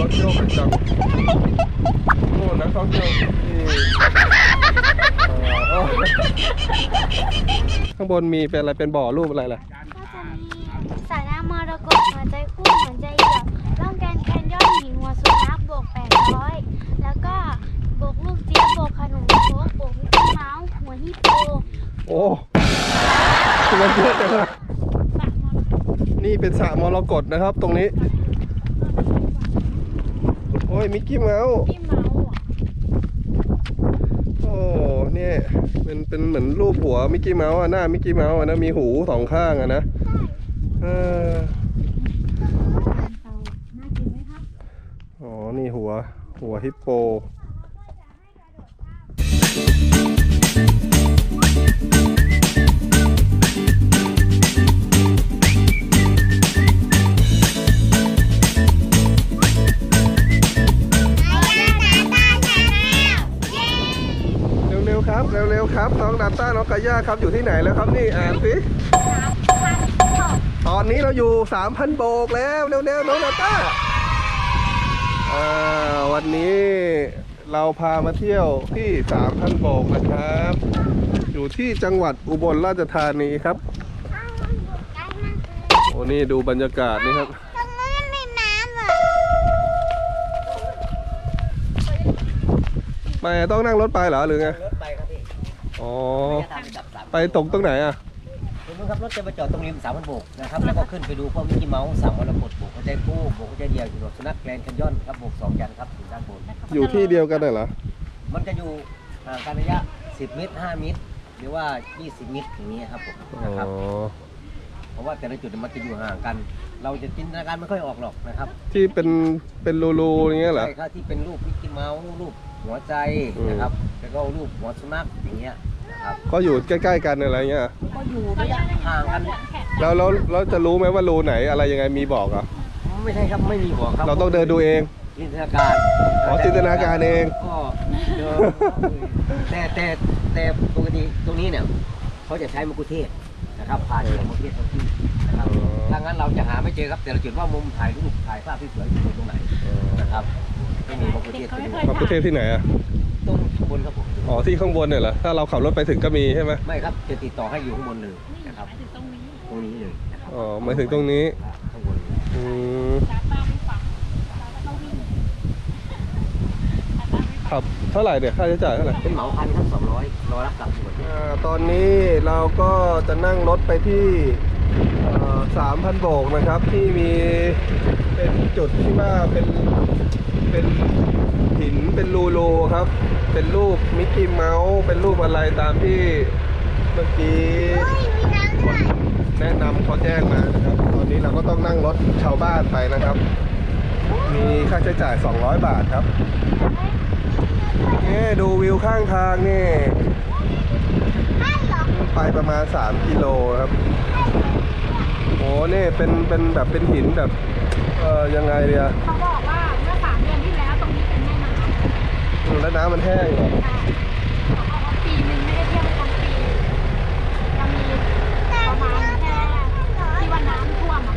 รถโยกไปจังโอ้นักท่องเที่ยวที่เอ่อข้างบนมีเป็นอะไรเป็นบ่อรูปอะไรล่ะก็จะมีสระน้ำมรกตหัวใจคู่หัวใจเหี่ยวล่องแกนแคนยอนหินหัวสุนัขบวก800แล้วก็บวกลูกเจี๊ยบบวกขนมโค้กบวกมิกกี้เมาส์หัวฮิปโปโอ้ทำไมเยอะจังอะปากมรกตนี่เป็นสระมรกตนะครับ ตรงนี้ โอ้ยมิกกี้เมาส์มิกกี้เมาส์อะโอ้เนี่ยเป็นเป็นเหมือนรูปหัวมิกกี้เมาส์อะหน้ามิกกี้เมาส์อะนะมีหูสองข้างอะนะเออน่ากินไหมครับ อ๋อนี่หัว หัวฮิปโปาน้องกาย่าครับอยู่ที่ไหนแล้วครับนี่อ่านสิตอนนี้เราอยู่ 3,000 โบกแล้วเร็วๆน้องดาต้าอ่าวันนี้เราพามาเที่ยวที่ 3,000 โบกนะครับ อยู่ที่จังหวัดอุบลราชธานีครับโอ้นี่ดูบรรยากาศนี่ครับตรงนู้นมีน้ำอะไม่ต้องนั่งรถไปเหรอหรือไงรถไปครับพี่อ๋อจะทาง ไปจับสามไปตกตรงไหนอะคุณนู้นครับรถจะมาจอดตรงริมสามพันโบกนะครับแล้วก็ขึ้นไปดูพวกมิกกี้เมาส์สามมรกตโบกหัวใจคู่โบกหัวใจเดียวอยู่กับสุนัขแกรนด์แคนยอนครับโบกสองยันครับอยู่ด้านบนอยู่ที่เดียวกันน่ะเหรอมันจะอยู่ห่างกันระยะ 10เมตร5เมตรหรือว่า 20เมตรอย่างนี้ครับผมอ๋นะครับอเพราะว่าแต่ละจุดมันจะอยู่ห่างกัน เราจะจินตนาการไม่ค่อยออกหรอกนะครับ ที่เป็นเป็นรูๆอย่างเงี้ยเหรอใช่ครับที่เป็นรูปมิกกี้เมาส์รูปหัวใจนะครับแล้วก็รูปหัวสุนัขอย่างเงี้ยนะ ครับ ก็อยู่ใกล้ๆกันอะไรเงี้ย ก็อยู่ระยะห่างกันแล้วเราเราจะรู้ไหมว่ารูไหนอะไรยังไงมีบอกอะ ไม่ใช่ครับไม่มีหัวครับเราต้องเดินดูเอง จินตนาการอ๋อจินตนาการเอง ก็เดินแต่แต่แต่ปกติตรงนี้เนี่ยเขาจะใช้มะกุเทศนะครับผ่านเสียงมะกุเทศทั้งที่นะครับอ๋อถ้างั้นเราจะหาไม่เจอครับแต่ละจุดว่ามุมถ่ายรูปถ่ายภาพที่สวยอยู่ตรงไหนนะครับไม่มีมะกุเทศตรงนี้พระพุทธเทพที่ไหนอะ ตรงข้างบนครับผม อ๋อที่ข้างบนเนี่ยเหรอถ้าเราขับรถไปถึงก็มีใช่ไหมไม่ครับจะติดต่อให้อยู่ข้างบนเลยนะครับตรงนี้เลยนะครับอ๋อหมายถึงตรงนี้ข้างบนเลยอืมขับเท่าไหร่เนี่ยค่าใช้จ่ายเท่าไหร่เป็นเหมาคันครับ200รอรับกลับอยู่อ่าตอนนี้เราก็จะนั่งรถไปที่สามพันโบกนะครับที่มีเป็นจุดที่ว่าเป็น เป็นหินเป็นรูโลครับ เป็นรูปมิกกี้เมาส์เป็นรูปอะไรตามที่เมื่อกี้แนะนำเขาแจ้งมานะครับ ตอนนี้เราก็ต้องนั่งรถชาวบ้านไปนะครับ มีค่าใช้จ่าย 200 บาทครับนี่ดูวิวข้างทางนี่ไปประมาณ 3 กิโลครับโอ้นี่เป็นเป็นแบบเป็นหินแบบ เออยังไงเดียเขาบอกว่า แล้วน้ำมันแห้งเหรอเอาปีหนึงไม่ได้เที่ยวทั้งปีจะมีประมาณแค่ที่ว่าน้ำท่วมอะ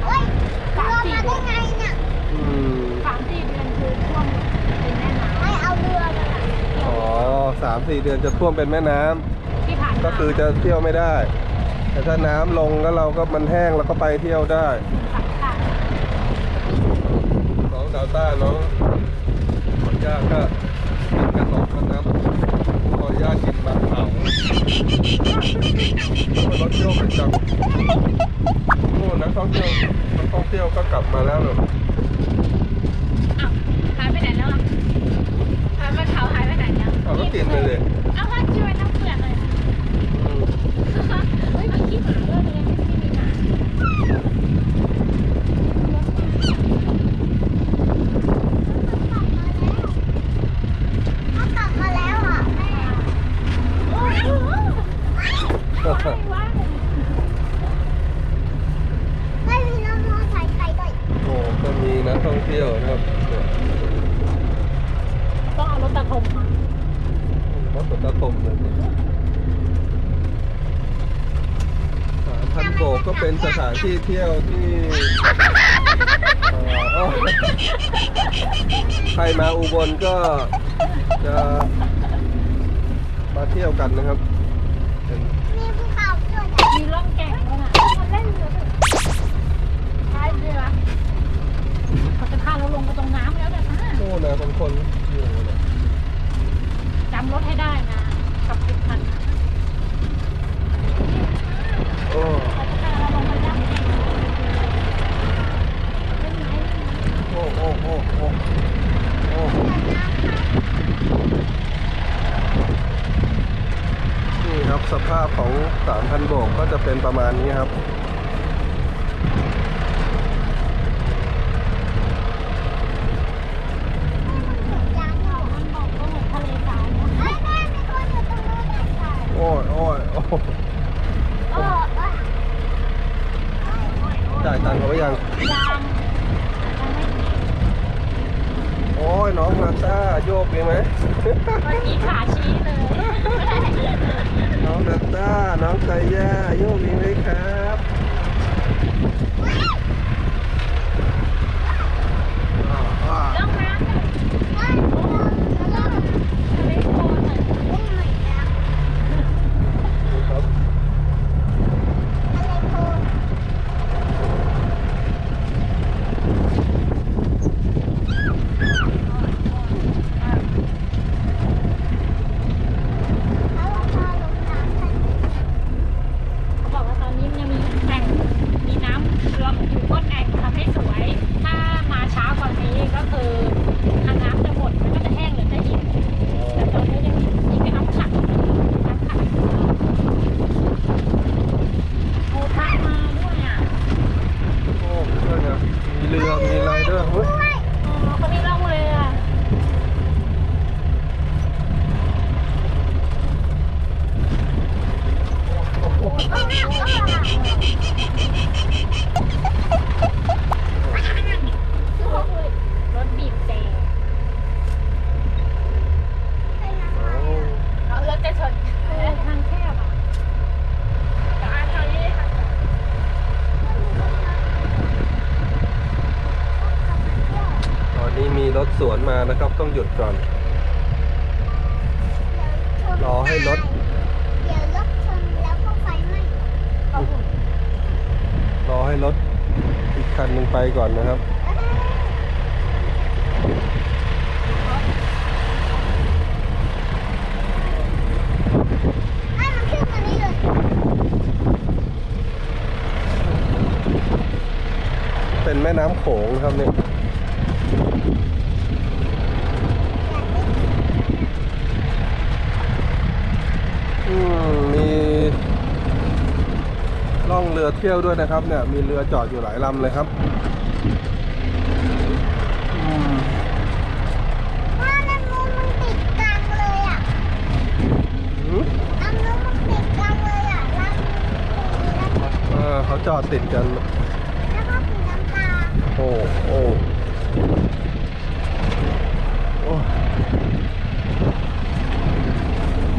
สามสี่เดือนอืมสามสี่เดือนคือท่วมเป็นแม่น้ำไม่เอาเรือเลยอ๋อสามสี่เดือนจะท่วมเป็นแม่น้ำที่ผ่านมาก็คือจะเที่ยวไม่ได้ แต่ถ้าน้ำลงแล้วเราก็มันแห้งเราก็ไปเที่ยวได้สังขารน้องดาวต้าน้องขออนุญาตก็กิน กระสอบกันน้ำขออนุญาตกินบางเผาแล้วก็รถโยกไปจังโน่นนักท่องเที่ยวนักท่องเที่ยวก็กลับมาแล้วเนอะอ้าวหายไปไหนแล้วอะหายไปเขาหายไปไหนแล้วเอาก็กินไปเลย เอาว่าช่วยน้ำเปลือกเลยนะ อืม เฮ้ยมีขี้หมาด้วยเลยไม่มีหมาเขากลับมาแล้วอะแม่โอ้โหไม่มีน้องมอสายไข่ด้วย โอ้ก็มีนักท่องเที่ยวนะครับเนี่ย ต้องเอารถตะคมมา รถตะคมเลยสามพันโบกก็ เป็นสถานที่เที่ยวที่เอ่อรมาอุบลก็จะมาเที่ยวกันนะครับเป็นมีภูเขาด้วยนะมีร่องแก่งด้วยนะคนเล่นเรือด้วยใช่เรือเขาจะพาเราลงไปตรงน้ำแล้วเนี่ยนะโน่นนะบางคนอยู่เนี่ยจำรถให้ได้นะกับทุกคันนะโอ้ เขาจะพาเราลงไปได้ โอ้โอ้โอ้โอ้โอ้ นี่ครับสภาพของ3,000โบกก็จะเป็นประมาณนี้ครับ ยางอยู่ มันบอกก็เหมือนทะเลทรายนะ เฮ้ยแม่มีคนอยู่ตรงนู้นด้วยค่ะ โอ้ยโอ้ยโอ้ย โอ้โอ้ จ่ายตังค์เขาไว้ยัง ยางยังไม่ติด โอ้ยน้องนาต้าโยกดีไหม เมื่อกี้ขาชี้เลย น้องนาต้า น้องไซย่าโยกดีไหมคะบอ่าอ่า ร่องน้ำเนี่ยทะเลโคลนน่ะ ครับ เขาบอกว่าตอนนี้ยังมีแอ่งมีน้ำรวมอยู่ก้นแอ่งทำให้สวย ถ้ามาช้ากว่านี้ก็คือทางน้ำจะหมดมันก็จะแห้งเหลือแต่หินแต่ตอนนี้ยังมีมีน้ำขังน้ำขังโอ้พักมาด้วยอะ โอ้เพื่อนครับมีเรือ มีอะไรด้วยเฮ้ย อ๋อคนนี้ล่องเรือ รถบีบแต่เรารถจะชนทางแคบอะแต่อันทางนี้ค่ะ ตอนนี้มีรถสวนมานะครับ ต้องหยุดก่อน รอให้รถ เดี๋ยวรถชนแล้วก็ไฟไหม้ รอให้รถอีกคันหนึ่งไปก่อนนะครับ ให้มันขึ้นมานี่เลย เป็น แม่น้ำโขงครับเนี่ยอืมมีล่องเรือเที่ยวด้วยนะครับเนี่ยมีเรือจอดอยู่หลายลำเลยครับอืมถ้าน้ำมูมันติดกลางเลยอะหืมน้ำมูมันติดกลางเลยอะแล้วเออเขาจอดติดกัน แล้วก็สีน้ำตาล โอ้โอ้โอ้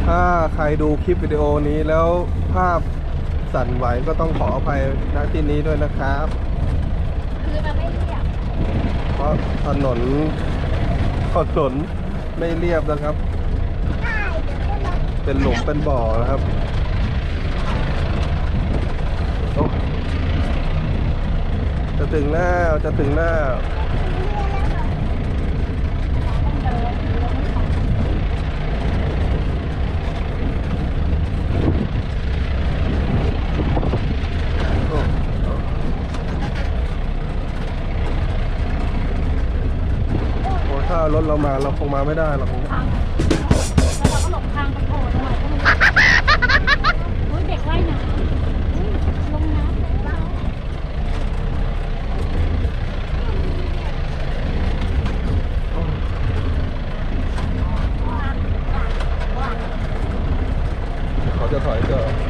ถ้าใครดูคลิปวิดีโอนี้แล้วภาพสั่นไหวก็ต้องขออภัยณที่นี้ด้วยนะครับ คือมันไม่เรียบเพราะถนนถนนไม่เรียบนะครับเดี๋ยวขึ้นรถเป็นหลุมเป็นบ่อนะครับโอ้ จะถึงแล้วจะถึงแล้วโอ้โหถ้ารถเรามาเราคงมาไม่ได้หรอก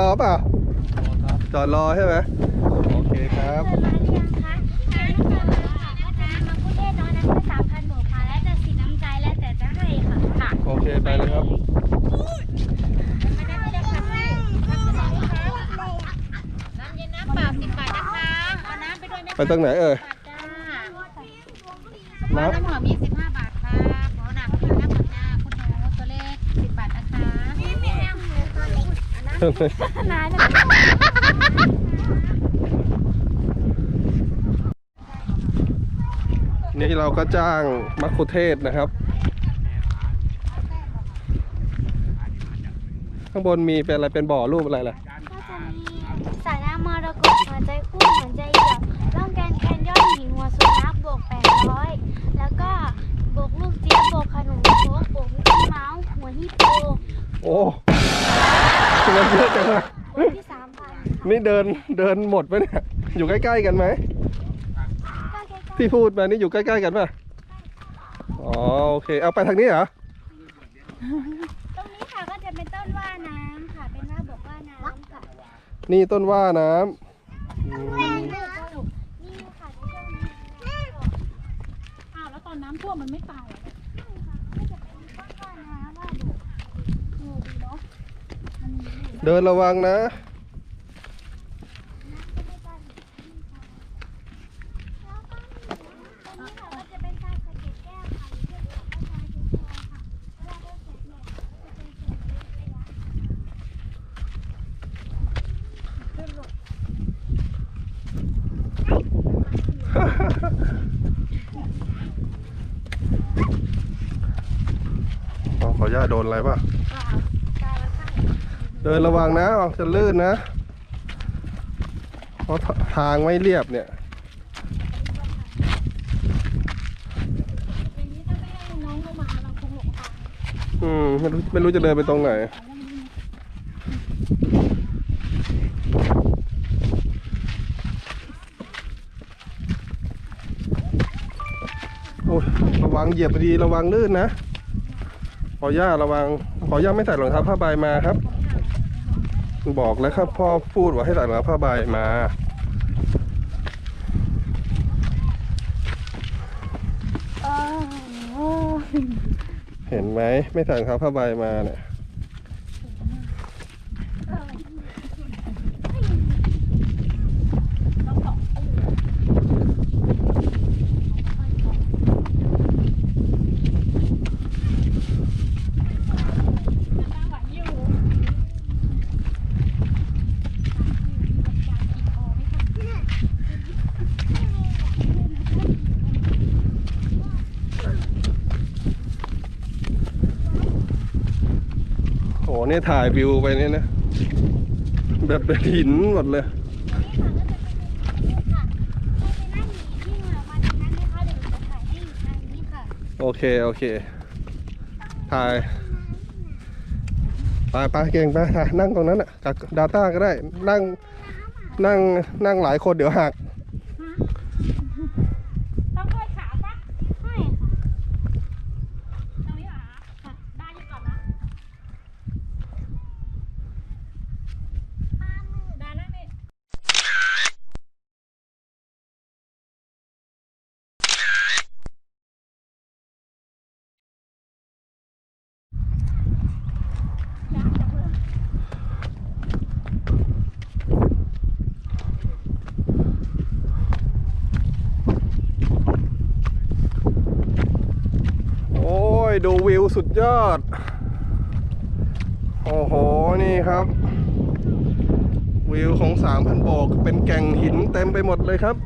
รอเปล่าจอดรอใช่ไหมโอเคครับเคยมาหรือยังคะใช่ค่ะก็จะมีมาคุเทศน้อยนั้นคือสามพันโบกค่ะและแต่สีน้ำใจและแต่จะให้ค่ะค่ะโอเคไปเลยครับไม่ได้ไม่ได้ค่ะไม่น้ำเย็นน้ำเปล่าสิบบาทนะคะเอาน้ำไปด้วยไหมไปตรงไหนเอ่ยจ้าน้น้ำหอมยี่สิบห้าบาทค่ะขอหนักคุณน้ำหมดจ้าคุณหนูตัวเล็กสิบบาทนะคะำ นายนี่เราก็จ้างมัคคุเทศก์นะครับ ข้างบนมีเป็นอะไรเป็นบ่อรูปอะไรล่ะมีสายน้ำมรกตหัวใจคู่หัวใจเหยี่ยวล่องแกนแคนยอนหินหัวสุนัขบวก800 แล้วก็บวกลูกเจี๊ยบบวกขนมโค้กบวกมิกกี้เมาส์หัวฮิปโป โอ้ทำไมเยอะจังอะ บวกที่3,000ค่ะ นี่ เดินเดินหมดไหมเนี่ย อยู่ใกล้ๆกันไหมก็ใกล้ๆที่พูดมานี่อยู่ใกล้ๆกันป่ะ อ๋อโอเค เอาไปทางนี้เหรอ ตรงนี้ค่ะก็จะเป็นต้นว่าน้ำค่ะ เป็นว่าบวกว่าน้ำค่ะนี่ต้นว่าน้ำอืมนี่ค่ะในช่วงนี้อ้าวแล้วตอนน้ำท่วมมันไม่ตายเหรอก็จะเป็นต้นว่าน้ำว่าบวกเออดีเนาะ เดินระวังนะ ตรงนี้ค่ะก็จะเป็นการสะเก็ดแก้วค่ะหรือเรียกว่าอาจารย์ชุมพรค่ะเวลาเราเสร็จเนี่ยก็จะเป็นส่วนเล็กไปแล้ว อ๋อขออนุญาตโดนอะไรป่ะ เดินระวังนะออกจะลื่นนะ เพราะทางไม่เรียบเนี่ยอย่างนี้ถ้าไม่ให้น้องเข้ามาเราคงหลงทางอืมไม่รู้ไม่รู้จะเดินไปตรงไหน งเหยียบดีระวังลื่นนะ ขอย่าระวัง ขอย่าไม่ใส่รองเท้าผ้าใบมาครับ บอกแล้วครับพ่อพูดว่าให้ใส่รองเท้าผ้าใบมา เห็นไหมไม่ใส่รองเท้าผ้าใบมาเนี่ย ตั้งหวังอยู่การกินพอไหมคะ โอ้เนี่ถ่ายวิวไปเนี่ยนะ แบบเป็นหินหมดเลย โอเค โอเค ถ่ายไปไปเก่งไปถ่ายนั่งตรงนั้นอะกับดาต้าก็ได้ นั่ง นั่ง นั่งหลายคนเดี๋ยวหัก ต้องค่อยขาปะ ใช่ ตรงนี้เหรอคะได้อยังก่อนนะได้แล้วนี่ โอ้ย ดูวิวสุดยอด โอ้โห นี่ครับ วิวของสามพันโบก เป็นแก่งหินเต็มไปหมดเลยครับ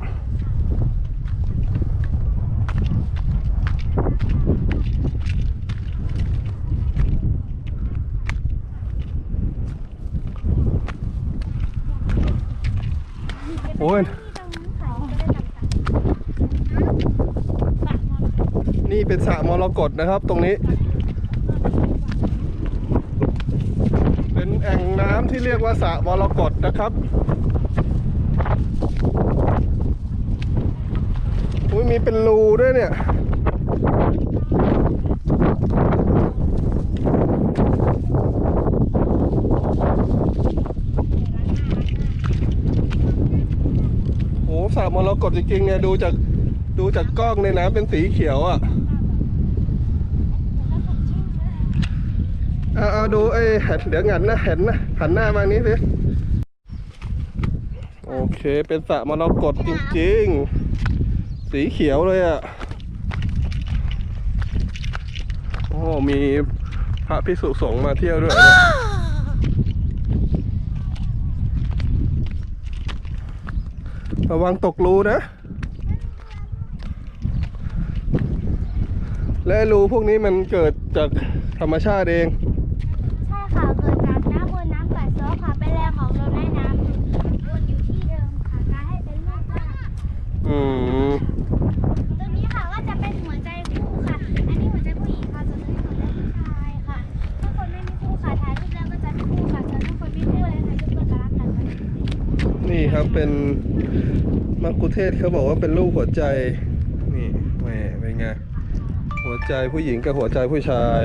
โอ้ย ตรงนี้ค่ะจะได้ต่างๆ นี่ เป็นสระมรกตนะครับ ตรงนี้ เป็นแอ่งน้ำที่เรียกว่าสระมรกตนะครับอุ้ยมีเป็นรูด้วยเนี่ยโอ้สระมรกตจริงๆเนี่ยดูจากดูจากกล้องในน้ำเป็นสีเขียวอะอาเอา ดูไอ้หันเดี๋ยวงันนะเห็นนะหันหน้ามานี้สิโอเคเป็นสระมรกตจริงๆ สีเขียวเลยอะโอ้มีพระพิสุสงฆ์มาเที่ยวด้วยเนี่ยระวังตกรูนะ และรูพวกนี้มันเกิดจากธรรมชาติเอง ใช่ค่ะ เกิดจากน้ำบนน้ำกัดเซาะค่ะ เป็นแรงของลมและน้ำวนอยู่ที่เดิมค่ะการให้เป็นรูปร่าง อืม ตัวนี้ค่ะก็จะเป็นหัวใจคู่ค่ะ อันนี้หัวใจผู้หญิงค่ะ ส่วนตัวนี้หัวใจผู้ชายค่ะ ถ้าคนไม่มีคู่ค่ะถ่ายรูปแล้วก็จะมีคู่ค่ะ ส่วนถ้าคนมีคู่เลยถ่ายรูปก็จะรักกันค่ะ นี่ครับเป็นมักคุเทศเขาบอกว่าเป็นรูปหัวใจ นี่แหมเป็นไง หัวใจผู้หญิงกับหัวใจผู้ชาย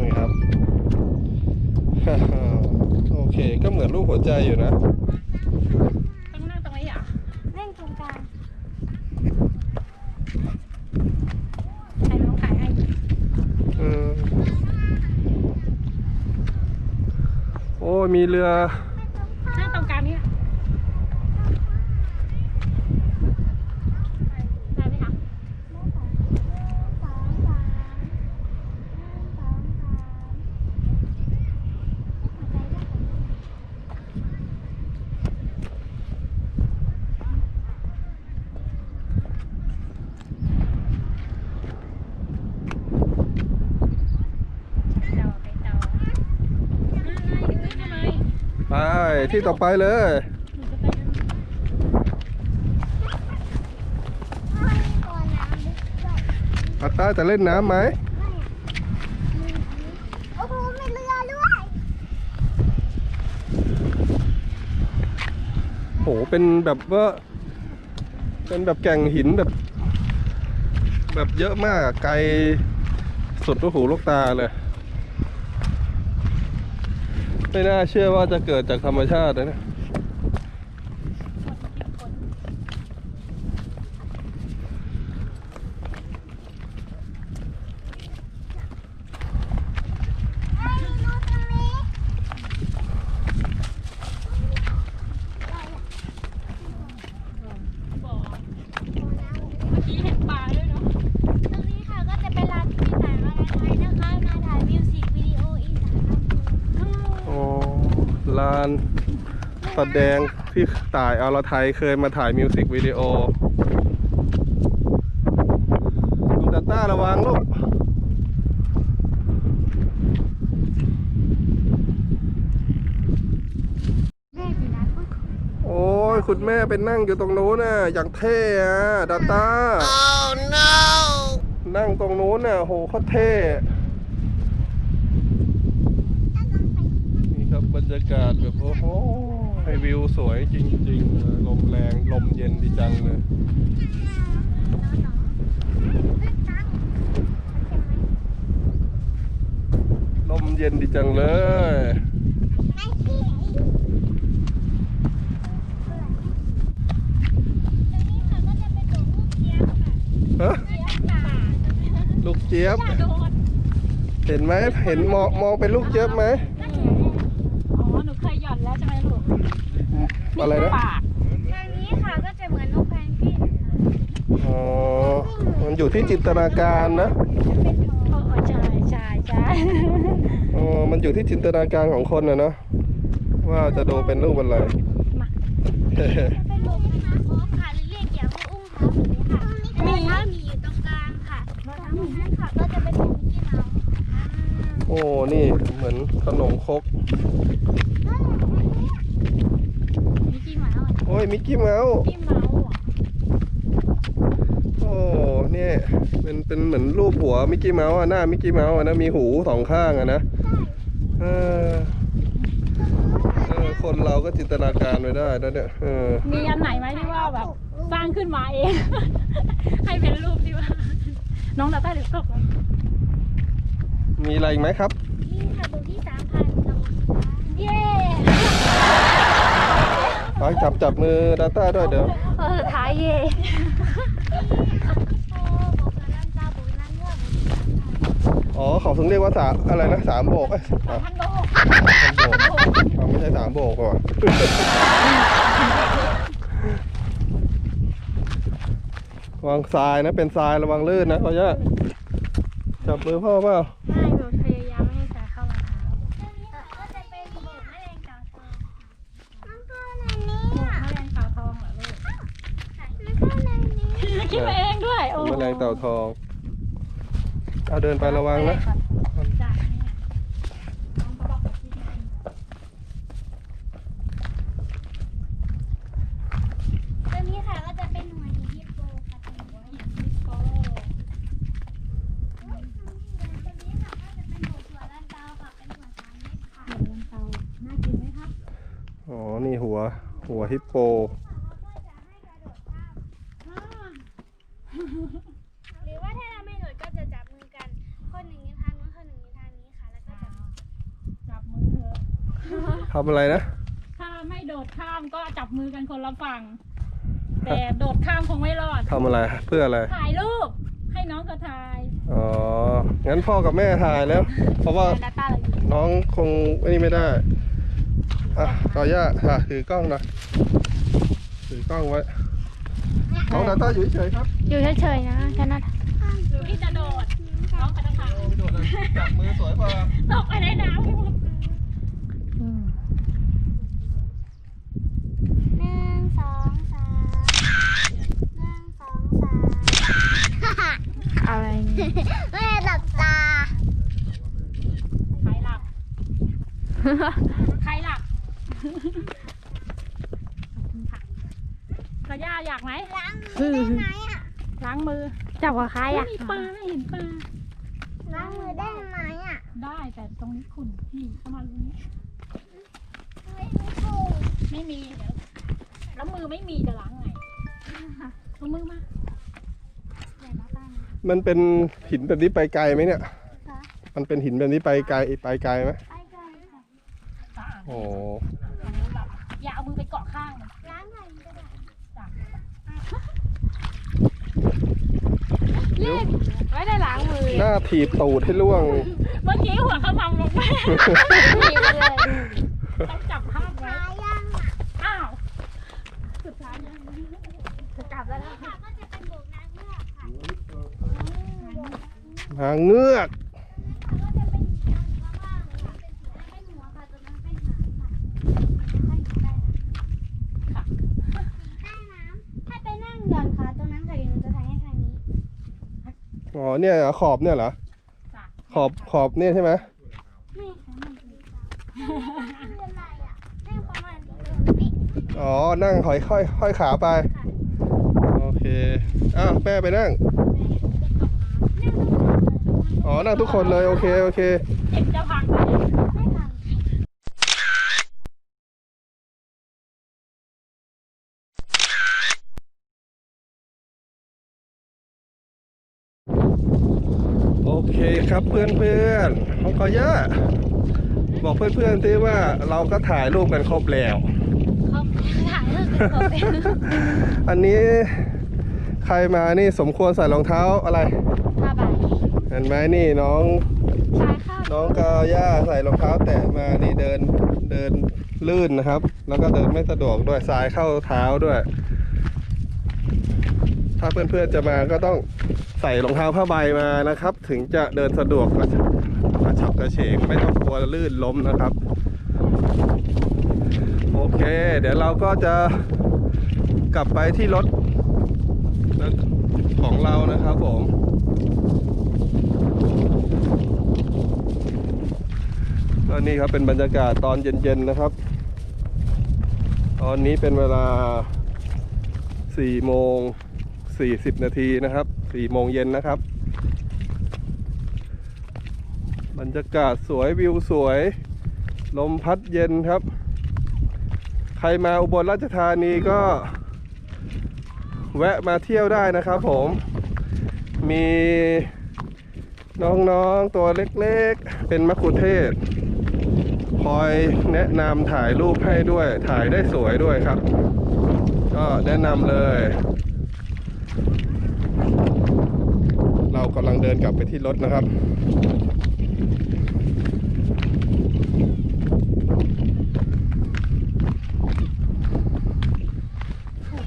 นี่ครับ โอเค ก็เหมือนรูปหัวใจอยู่นะ ต้องนั่งตรงนี้เหรอเล่นตรงกลางใครน้องขายให้อืมโอ้ยมีเรือ นั่งตรงกลางนี่ได้ไหมคะ สองสามหนึ่งสองสามหัวใจก็ของ เต่าไปเต่าอะไรขึ้นทำไม ไป ที่ต่อไปเลย อาต้าจะเล่นน้ำไหมโอ้โหมีเรือด้วย โห เป็นแบบว่า เป็นแบบแก่งหินแบบ แบบเยอะมากไกลสุดลูกหูลูกตาเลย ไม่น่าเชื่อว่าจะเกิดจากธรรมชาตินะเนี่ย ไอ้นูตรงนี้ บ่อเมื่อกี้เห็นปลาด้วยเนาะ ตรงนี้ค่ะก็จะเป็นร้านที่ถ่ายมาไทยนะคะมาถ่ายมิวสิกวิดีโออีสานลำพูน โอ้ลาน แสดงที่ต่ายอรไทยเคยมาถ่ายมิวสิกวิดีโอคุณตาต้าระวังลูกแม่อยู่นั้นอุ๊ยโอ้ยคุณแม่เป็นนั่งอยู่ตรงนู้นน่ะ อย่างเท่อะดาต้า oh no นั่งตรงนู้นน่ะโหโคตรเท่นี่ครับบรรยากาศแบบโอ้โห ให้วิวสวยจริงๆ ลมแรง ลมเย็นดีจังเลยลมเย็นดีจังเลยฮะลูกเจี๊ยบ เห็นไหมเห็นมองมองเป็นลูกเจี๊ยบไหม อ๋อ หนูเคยหย่อนแล้วใช่ไหมลูก อะไรนะปากทางนี้ค่ะก็จะเหมือนนกแพนกวินค่ะอ๋อ มันอยู่ที่จินตนาการนะเป็นทองโอ้ใช่ใช่ใช่อ๋อ มันอยู่ที่จินตนาการของคนนะเนาะว่าจะดูเป็นรูปอะไรมาจะเป็นลูกนะคะโค้งค่ะหรือเรียกอย่างว่าอุ้งเท้าหมีค่ะแล้วเท้าหมีอยู่ตรงกลางค่ะแล้วทางนั้นค่ะก็จะเป็นมิกกี้เมาส์โอ้ นี่เหมือนขนมครกมิกกี้เมาส์ โอ้ยมิกกี้เมาส์พี่เมาส์อะโอ้เนี่ยเป็นเป็นเหมือนรูปหัวมิกกี้เมาส์อะหน้ามิกกี้เมาส์อะนะมีหูสองข้างอะนะเออเออโคคนเราก็จินตนาการไปได้นะเนี่ยเออมีอันไหนไหมที่ว่าแบบสร้างขึ้นมาเอง ให้เป็นรูปที่ว่า น้องดาต้าเดี๋ยวตกมีอะไรอีกไหมครับ นี่ค่ะตัวที่สามพันสองเย้ ไปจับจับมือดาต้าด้วยเดี๋ยวเออท้ายเย่โอ้บอกสารันตาบุญนั่นเรื่องอ๋อเขาถึงเรียกว่าสามอะไรนะสามโบกเอ้ยสามพันโลโบกอ๋อไม่ใช่สามโบกก่อนวางทรายนะเป็นทรายระวังลื่นนะเขาจะจับมือพ่อเปล่า ไม่หนูพยายามไม่ให้สายเข้ารองเท้าก็จะเป็นหมูแมลงเต่าทองมันก็ในนี้ แม อะ ลงเต่าทองเหรอลูก มันก็ในนี้ คิดมาเองด้วยโอ้ แมลงเต่าทอง เอาเดินไประวังนะจ้ะเนี่ยน้องเขาบอกกับพี่เองตัวนี้ค่ะก็จะเป็นหัวหินฮิปโปค่ะตัวนี้โอ้ตัวนี้ค่ะก็จะเป็นหัวถั่วลันเตาค่ะเป็นหัวสามเม็ดค่ะเหมือนลำเตาน่ากินไหมครับ อ๋อ นี่หัว หัวฮิปโป หรือว่าถ้าเราไม่โดดก็จะจับมือกัน คนหนึ่งอยู่ทางนู้นคนหนึ่งอยู่ทางนี้ค่ะ แล้วก็จับ จับมือเถอะ ทำอะไรนะ ถ้าไม่โดดข้ามก็จับมือกันคนละฝั่ง แต่โดดข้ามคงไม่รอด ทำอะไรเพื่ออะไร ถ่ายรูปให้น้องเขาถ่าย อ๋อ งั้นพ่อกับแม่ถ่ายแล้ว เพราะว่าดาต้าเราอยู่น้องคงไอ้นี่ไม่ได้ อะต่อย่าค่ะถือกล้องหนะถือกล้องไว้ น้องดาต้าอยู่เฉยๆครับอยู่เฉยๆนะแค่นั้นหรือที่จะโดด น้องเขาจะถ่ายโดดเลยจับมือสวยกว่าตกไปในน้ำ หนึ่งสองสามหนึ่งสองสามอะไรแม่หลับตา ใครหลับ ใครหลับขอบคุณค่ะกระย่าอยากไหมล้างมือได้ไหมอะล้างมือจับกับใครอะมีปลาไม่เห็นปลาล้างมือได้ไหมอะ ได้แต่ตรงนี้ขุ่นพี่เข้ามาตรงนี้ไม่มีถุงไม่มีเดี๋ยวแล้วมือไม่มีจะล้างไงเอามือมาเดี๋ยวนะป้านะมันเป็นหินแบบนี้ไปไกลไหมเนี่ยคะมันเป็นหินแบบนี้ไปไกลไปไกลไหม ไปกันค่ะ สะอาด โอ้อย่าเอามือไปเกาะข้างมันล้างไหนก็ได้จ้ะเดี๋ยวไม่ได้ล้างมือ หน้าถีบตูดให้ล่วง เมื่อกี้หัวเขาทำลงไปหนีไปเลยต้องจับภาพไว้ตายยังอะอ้าวสุดท้ายยังจะกลับแล้วค่ะก็จะเป็นโบกน้ำเงือกค่ะหางเงือกก็จะเป็นสีดำข้างล่างค่ะเป็นสีนั้นเป็นหัวค่ะตัวนั้นเป็นหางค่ะมันจะค่อยใต้น้ำค่ะใต้น้ำถ้าไปนั่งหย่อนขาตรงนั้นค่ะเดี๋ยวหนูจะทางให้ทางนี้ อ๋อเนี่ยเหรอขอบเนี่ยเหรอขอบขอบเนี่ยใช่ไหมไม่ค่ะมันเป็นอะไรอะนั่งประมาณนี้อ๋อนั่งหอยค่อยค่อยขาไปโอเคอ้าวแม่ไปนั่งอ๋อนั่งทุกคนเลยโอเคโอเคเห็นจะพงเลย ไม่ทำ โอเคครับเพื่อนเพื่อนๆของกอย่าบอกเพื่อนเพื่อนๆที่ว่าเราก็ถ่ายรูปกันครบแล้วเขาถ่ายรูปเป็นตัวเป็นอันนี้ใครมานี่สมควรใส่รองเท้าอะไรผ้าใบเห็นไหมนี่น้องชายข้าวน้องกาย่าใส่รองเท้าแตะมานี่เดินเดินลื่นนะครับ แล้วก็เดินไม่สะดวกด้วยทรายเข้าเท้าด้วย ถ้าเพื่อนๆจะมาก็ต้อง ใส่รองเท้าผ้าใบมานะครับ ถึงจะเดินสะดวกกระฉับกระฉับกระเฉงไม่ต้องกลัวลื่นล้มนะครับ โอเค เดี๋ยวเราก็จะกลับไปที่รถของเรานะครับผมก็นี่ครับเป็นบรรยากาศตอนเย็นๆนะครับ ตอนนี้เป็นเวลา4โมง40 นาทีนะครับ 4โมงเย็นนะครับ บรรยากาศสวยวิวสวย ลมพัดเย็นครับ ใครมาอุบลราชธานีก็ แวะมาเที่ยวได้นะครับผมมีน้องๆตัวเล็กๆ เป็นมะคุเทศคอยแนะนำถ่ายรูปให้ด้วย ถ่ายได้สวยด้วยครับ ก็แนะนำเลย เรา กำลังเดินกลับไปที่รถนะครับ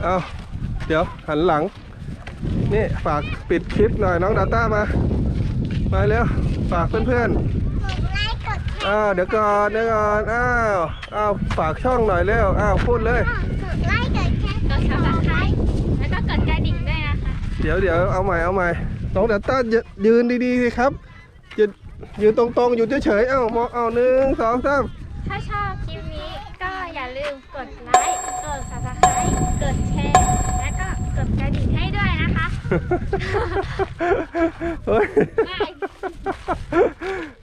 เอาเดี๋ยวหันหลัง นี่ฝากปิดคลิปหน่อยน้องดาต้ามา มาเร็ว ฝากเพื่อนกดไลค์กดแชๆอ้าวเดี๋ยวก่อนเดี๋ยวก่อนอ้าวอ้าวฝากช่องหน่อยเร็วอ้าวพูดเลยร์กดไลค์กดแชร์กดซับสไครต์แล้วก็กดกระดิ่งด้วยนะคะ เดี๋ยวเดี๋ยวเอาใหม่เอาใหม่ น้องดาต้ายืยืนดีๆสิครับยืนยืนตรงๆ อยู่เฉยๆ เอ้ามองเอาหนึ่งสองสามถ้าชอบคลิปนี้ก็อย่าลืมกดไลค์ กด subscribe กดแชร์ และก็กดกระดิ่งให้ด้วยนะคะ เฮ้ย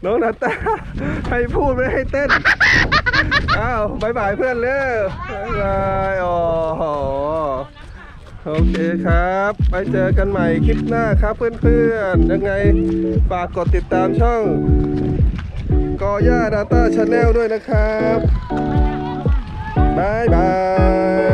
น้องนาตาให้พูดไม่ให้เต้น อ้าวบายบายเพื่อนเร็วบายบาย โอ้โห โอเคครับ ไปเจอกันใหม่คลิปหน้าครับเพื่อนๆ ยังไงฝากกดติดตามช่องกอย่าดาต้าชาแนลด้วยนะครับบายบาย